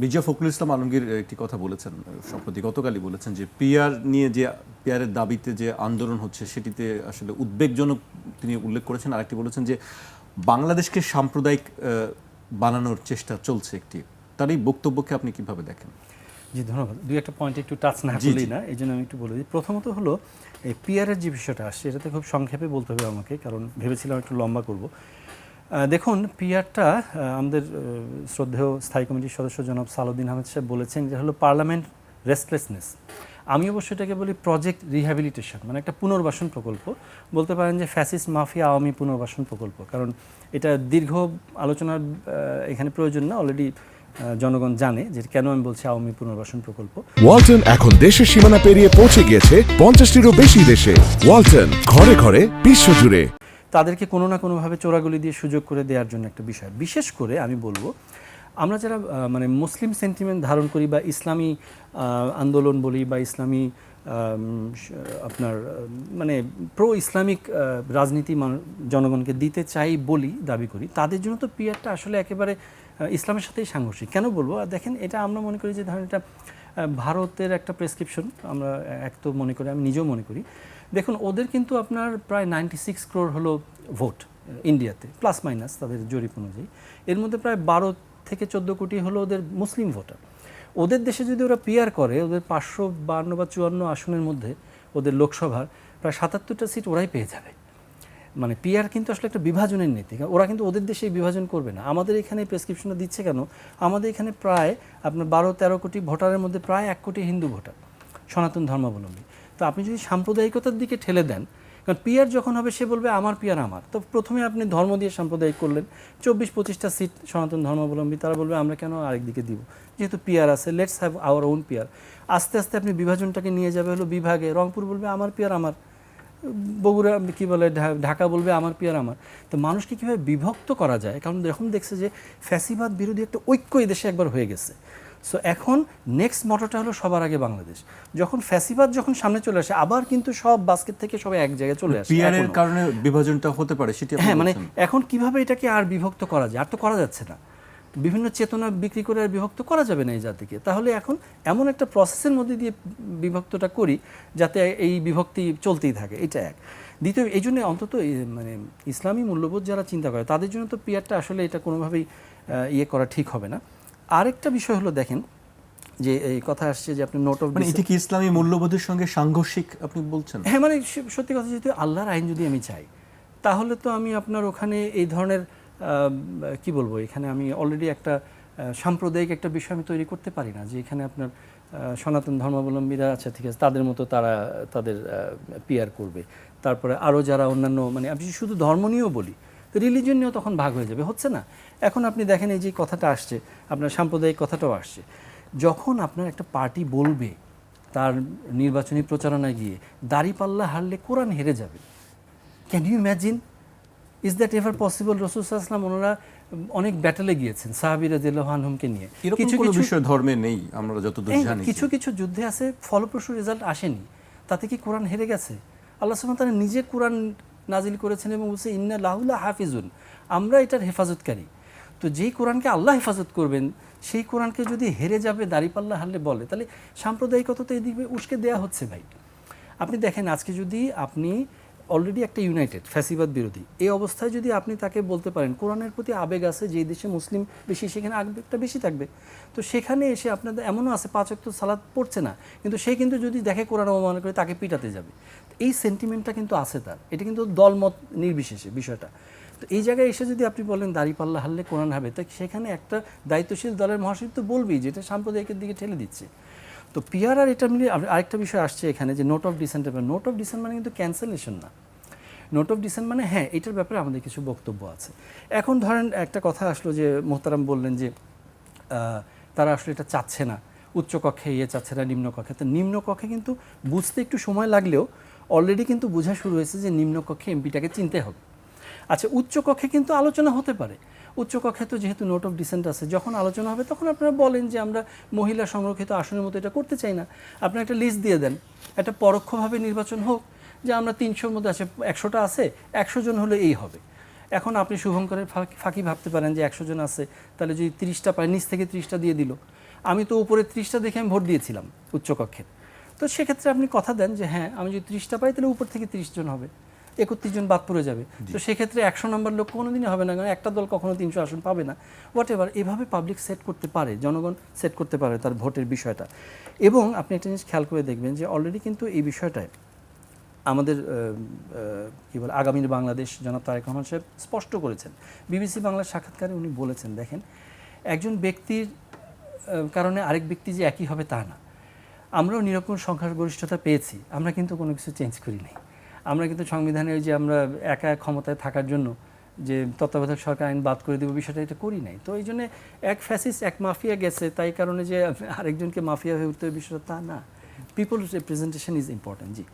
মির্জা ফখরুল ইসলাম আলমগীর একটি কথা বলেছেন সম্প্রতি গতকালই বলেছেন যে পিয়ার নিয়ে যে পিয়ারের দাবিতে যে আন্দোলন হচ্ছে সেটিতে আসলে উদ্বেগজনক তিনি উল্লেখ করেছেন। আরেকটি বলেছেন যে বাংলাদেশকে সাম্প্রদায়িক বানানোর চেষ্টা চলছে একটি। তার এই বক্তব্যকে আপনি কীভাবে দেখেন? জি ধন্যবাদ। দুই একটা পয়েন্ট একটু টাচ না করলেই না এই জন্য আমি একটু বলে দিই। প্রথমত হলো এই পিয়ারের যে বিষয়টা আসছে এটাতে খুব সংক্ষেপে বলতে হবে আমাকে কারণ ভেবেছিলাম একটু লম্বা করব। দেখুন, পিআরটা আমাদের শ্রদ্ধেয় স্থায়ী কমিটির সদস্য জনাব সালুদ্দিন আহমেদ সাহেব বলেছেন যে হলো পার্লামেন্ট রেস্টলেসনেস। আমি অবশ্য এটাকে বলি প্রজেক্ট রিহ্যাবিলিটেশন মানে একটা পুনর্বাসন প্রকল্প। বলতে পারেন যে ফ্যাসিস মাফিয়া আওয়ামী পুনর্বাসন প্রকল্প, কারণ এটা দীর্ঘ আলোচনার এখানে প্রয়োজন না অলরেডি জনগণ জানে যে কেন আমি বলছি আওয়ামী পুনর্বাসন প্রকল্প। ওয়ালটন এখন দেশের সীমানা পেরিয়ে পৌঁছে গিয়েছে পঞ্চাশটিরও বেশি দেশে। ওয়ালটন, ঘরে ঘরে, বিশ্বজুড়ে। তাদেরকে কোনো না কোনোভাবে চোরাগুলি দিয়ে সুযোগ করে দেওয়ার জন্য একটা বিষয়। বিশেষ করে আমি বলব, আমরা যারা মানে মুসলিম সেন্টিমেন্ট ধারণ করি বা ইসলামী আন্দোলন বলি বা ইসলামী আপনার মানে প্রো ইসলামিক রাজনীতি জনগণকে দিতে চাই বলি, দাবি করি, তাদের জন্য তো পিয়ারটা আসলে একেবারে ইসলামের সাথেই সাংঘর্ষিক। কেন বলব? আর দেখেন, এটা আমরা মনে করি যে ধরেন এটা ভারতের একটা প্রেসক্রিপশন আমরা এক তো মনে করি, আমি নিজেও মনে করি দেখুন, ওদের কিন্তু আপনার প্রায় নাইনটি সিক্স ক্রোর হলো ভোট ইন্ডিয়াতে প্লাস মাইনাস তাদের জরিপ অনুযায়ী। এর মধ্যে প্রায় বারো থেকে চোদ্দ কোটি হলো ওদের মুসলিম ভোটার। ওদের দেশে যদি ওরা পিয়ার করে, ওদের পাঁচশো বান্ন বা চুয়ান্ন আসনের মধ্যে ওদের লোকসভার প্রায় সাতাত্তরটা সিট ওরাই পেয়ে যাবে। মানে পিআর কিন্তু আসলে একটা বিভাজনের নীতি ওরা কিন্তু ওদের দেশে বিভাজন করবে না। আমাদের এখানে প্রেসক্রিপশনটা দিচ্ছে কেন? আমাদের এখানে প্রায় আপনার বারো তেরো কোটি ভোটারের মধ্যে প্রায় এক কোটি হিন্দু ভোটার, সনাতন ধর্মাবলম্বী। তো আপনি যদি সাম্প্রদায়িকতার দিকে ঠেলে দেন, কারণ পিয়ার যখন হবে, সে বলবে, আমার পিয়ার আমার। তো প্রথমে আপনি ধর্ম দিয়ে সাম্প্রদায়িক করলেন। চব্বিশ পঁচিশটা সিট সনাতন ধর্মাবলম্বী, তারা বলবে, আমরা কেন আরেক দিকে দিব? যেহেতু পিয়ার আছে let's have our own peer. আস্তে আস্তে আপনি বিভাজনটাকে নিয়ে যাবে হলো বিভাগে। রংপুর বলবে, আমার পিয়ার আমার। বগুড়া, কী বলে ঢাকা বলবে, আমার পিয়ার আমার। তো মানুষকে কীভাবে বিভক্ত করা যায়? কারণ যখন দেখছে যে ফ্যাসিবাদ বিরোধী একটা ঐক্য এই দেশে একবার হয়ে গেছে। সো এখন নেক্সট মটোটা হলো সবার আগে বাংলাদেশ। যখন ফ্যাসিবাদ যখন সামনে চলে আসে আবার কিন্তু সব বাস্কেট থেকে সবাই এক জায়গায় চলে আসে এখনও। কারণে বিভাজনটা হতে পারে সেটি হ্যাঁ মানে এখন কীভাবে এটাকে আর বিভক্ত করা যায়? আর তো করা যাচ্ছে না। বিভিন্ন চেতনা বিক্রি করে আর বিভক্ত করা যাবে না এই জাতিকে। তাহলে এখন এমন একটা প্রসেসের মধ্যে দিয়ে বিভক্তটা করি যাতে এই বিভক্তি চলতেই থাকে। এটা এক। দ্বিতীয় এই জন্য অন্তত মানে ইসলামী মূল্যবোধ যারা চিন্তা করে তাদের জন্য তো পিয়ারটা আসলে এটা কোনোভাবেই ইয়ে করা ঠিক হবে না। আরেকটা বিষয় হলো দেখেন যে এই কথা আসছে যে আপনি নোট অফ মানে এটি কি ইসলামী মূল্যবোধের সঙ্গে সাংঘর্ষিক আপনি বলছেন? হ্যাঁ মানে সত্যি কথা যদি আল্লাহর আইন যদি আমি চাই তাহলে তো আমি আপনার ওখানে এই ধরনের কি বলব এখানে আমি অলরেডি একটা সাম্প্রদায়িক একটা বিষয় আমি তৈরি করতে পারি না যে এখানে আপনার সনাতন ধর্মাবলম্বীরা আছে ঠিক আছে তাদের মতো তারা তাদের পিয়ার করবে। তারপরে আরও যারা অন্যান্য মানে আমি শুধু ধর্ম নিয়েও বলি রিলিজন নিয়েও তখন ভাগ হয়ে যাবে হচ্ছে না? এখন আপনি দেখেন এই যে কথাটা আসছে আপনার সাম্প্রদায়িক কথাটাও আসছে। যখন আপনার একটা পার্টি বলবে তার নির্বাচনী প্রচারণায় গিয়ে দাড়িপাল্লা হারলে কোরআন হেরে যাবে। Can you imagine is that ever possible রসুলাম ওনারা অনেক ব্যাটেলে গিয়েছেন সাহাবিরা দিল্লাহানহুমকে নিয়ে। কিছু কিছু বিষয় ধর্মে নেই আমরা যতদূর জানি। কিছু কিছু যুদ্ধে আছে ফলপ্রসূ রেজাল্ট আসেনি। তাতে কি কোরআন হেরে গেছে? আল্লাহ সুবহানাহু তাআলা নিজে কোরআন নাজিল করেছেন এবং বলছে, ইন্না লাহুল্লা হাফিজুন। আমরা এটার হেফাজতকারী। তো যেই কোরআনকে আল্লাহ হেফাজত করবেন, সেই কোরআনকে যদি হেরে যাবে দাঁড়িপাল্লা হারলে বলে, তাহলে সাম্প্রদায়িকতা তো এদিকে উস্কে দেয়া হচ্ছে ভাই। আপনি দেখেন, আজকে যদি আপনি অলরেডি একটা ইউনাইটেড ফ্যাসিবাদ বিরোধী। এই অবস্থায় যদি আপনি তাকে বলতে পারেন, কোরআনের প্রতি আবেগ আছে যে দেশে মুসলিম বেশি, সেখানে আবেগটা বেশি থাকবে। তো সেখানে এসে আপনাদের এমনও আছে, পাঁচ অক্ট সালাদ পড়ছে না, কিন্তু সে কিন্তু যদি দেখে কোরআন অবমান করে, তাকে পিটাতে যাবে। এই সেন্টিমেন্টটা কিন্তু আছে তার। এটা কিন্তু দলমত নির্বিশেষে বিষয়টা। তো এই জায়গায় এসে যদি আপনি বলেন দাড়িপাল্লা হারলে কোরআন হবে তো সেখানে একটা দায়িত্বশীল দলের মহাসচিব তো বলবেই, যেটা সাম্প্রদায়িকের দিকে ঠেলে দিচ্ছে। তো পিআর আর এটা মিলিয়ে আর- আরেকটা বিষয় আসছে এখানে যে note of dissent note of dissent মানে কিন্তু ক্যান্সেলেশন না। নোট অফ ডিসেন্ট মানে হ্যাঁ এটার ব্যাপারে আমাদের কিছু বক্তব্য আছে। এখন ধরেন একটা কথা আসলো যে মোহতারাম বললেন যে তারা আসলে এটা চাচ্ছে না। উচ্চকক্ষে ইয়ে চাচ্ছে না নিম্নকক্ষে। তো নিম্নকক্ষে কিন্তু বুঝতে একটু সময় লাগলেও অলরেডি কিন্তু বোঝা শুরু হয়েছে যে নিম্নকক্ষে এমপিটাকে চিনতে হবে। আচ্ছা উচ্চকক্ষে কিন্তু আলোচনা হতে পারে। উচ্চকক্ষে তো যেহেতু নোট অফ ডিসেন্ট আছে, যখন আলোচনা হবে তখন আপনারা বলেন যে আমরা মহিলা সংরক্ষিত আসনের মতো এটা করতে চাই না। আপনারা একটা লিস্ট দিয়ে দেন। একটা পরোক্ষভাবে নির্বাচন হোক, যে আমরা তিনশোর মধ্যে আছে, একশোটা আছে, একশো জন হলে এই হবে। এখন আপনি শুভঙ্করের ফাঁকি- ভাবতে পারেন যে একশো জন আছে, তাহলে যদি তিরিশটা পায়, নিচ থেকে তিরিশটা দিয়ে দিল। আমি তো উপরে ত্রিশটা দেখে আমি ভোট দিয়েছিলাম উচ্চকক্ষের তো সেক্ষেত্রে আপনি কথা দেন যে হ্যাঁ আমি যদি ত্রিশটা পাই, তাহলে উপর থেকে ত্রিশ জন হবে। একত্রিশ জন বাদ পড়ে যাবে। তো সেক্ষেত্রে একশো নম্বর লোক কোনোদিনই হবে না কারণ একটা দল কখনো তিনশো আসন পাবে না। হোয়াট এভার এভাবে পাবলিক সেট করতে পারে জনগণ সেট করতে পারে তার ভোটের বিষয়টা। এবং আপনি একটা জিনিস খেয়াল করে দেখবেন যে অলরেডি কিন্তু এই বিষয়টায় আমাদের আহ, বলে আগামীর বাংলাদেশ জনাব তারেক রহমান সাহেব স্পষ্ট করেছেন। বিবিসি বাংলার সাক্ষাৎকারে উনি বলেছেন দেখেন একজন ব্যক্তির কারণে আরেক ব্যক্তি যে একই হবে তা না। আমরাও নিরপণ সংখ্যাগরিষ্ঠতা পেয়েছি আমরা কিন্তু কোনো কিছু চেঞ্জ করি নাই আমরা কিন্তু সংবিধানে ওই যে আমরা একা ক্ষমতায় থাকার জন্য যে তত্ত্বাবধায়ক সরকার আইন বাদ করে দেবো বিষয়টা এটা করি নাই। তো এই জন্য এক ফ্যাসিস এক মাফিয়া গেছে, তাই কারণে যে আরেকজনকে মাফিয়া হয়ে উঠতে হবে বিষয়টা তা না। People's representation is important G.